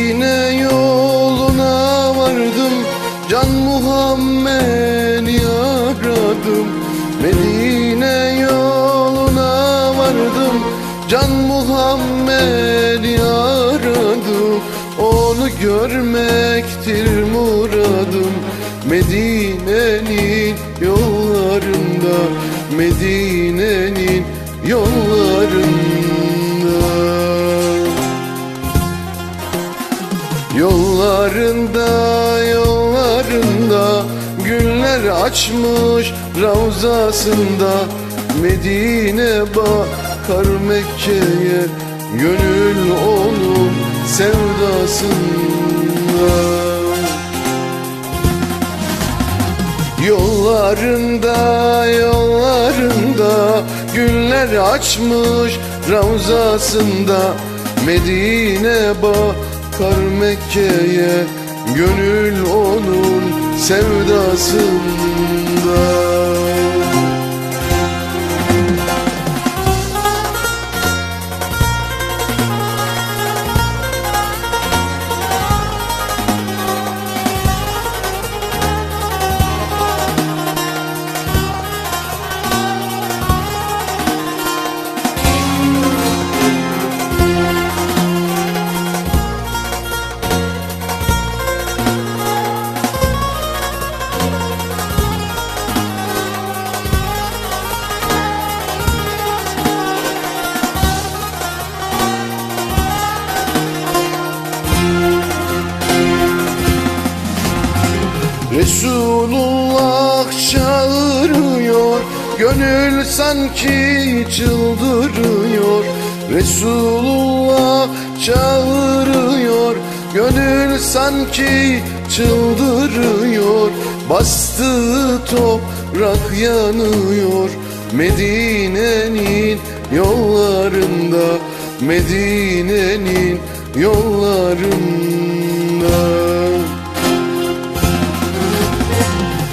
Medine yoluna vardım. Can Muhammed'i aradım Medine yoluna vardım. Can Muhammed'i aradım Onu görmektir muradım. Medine'nin yollarında Medine'nin yollarında. Yollarında yollarında Güller açmış ravzasında Medine bakar Mekke'ye Gönül onun sevdasında Yollarında yollarında Güller açmış ravzasında Medine bakar Mekke'ye Gönül onun sevdasında Resulullah çağırıyor. Gönül sanki çıldırıyor. Resulullah çağırıyor. Gönül sanki çıldırıyor. Bastığı toprak yanıyor. Medine'nin yollarında Medine'nin yollarında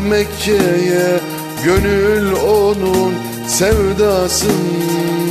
Mekke'ye Gönül onun sevdasında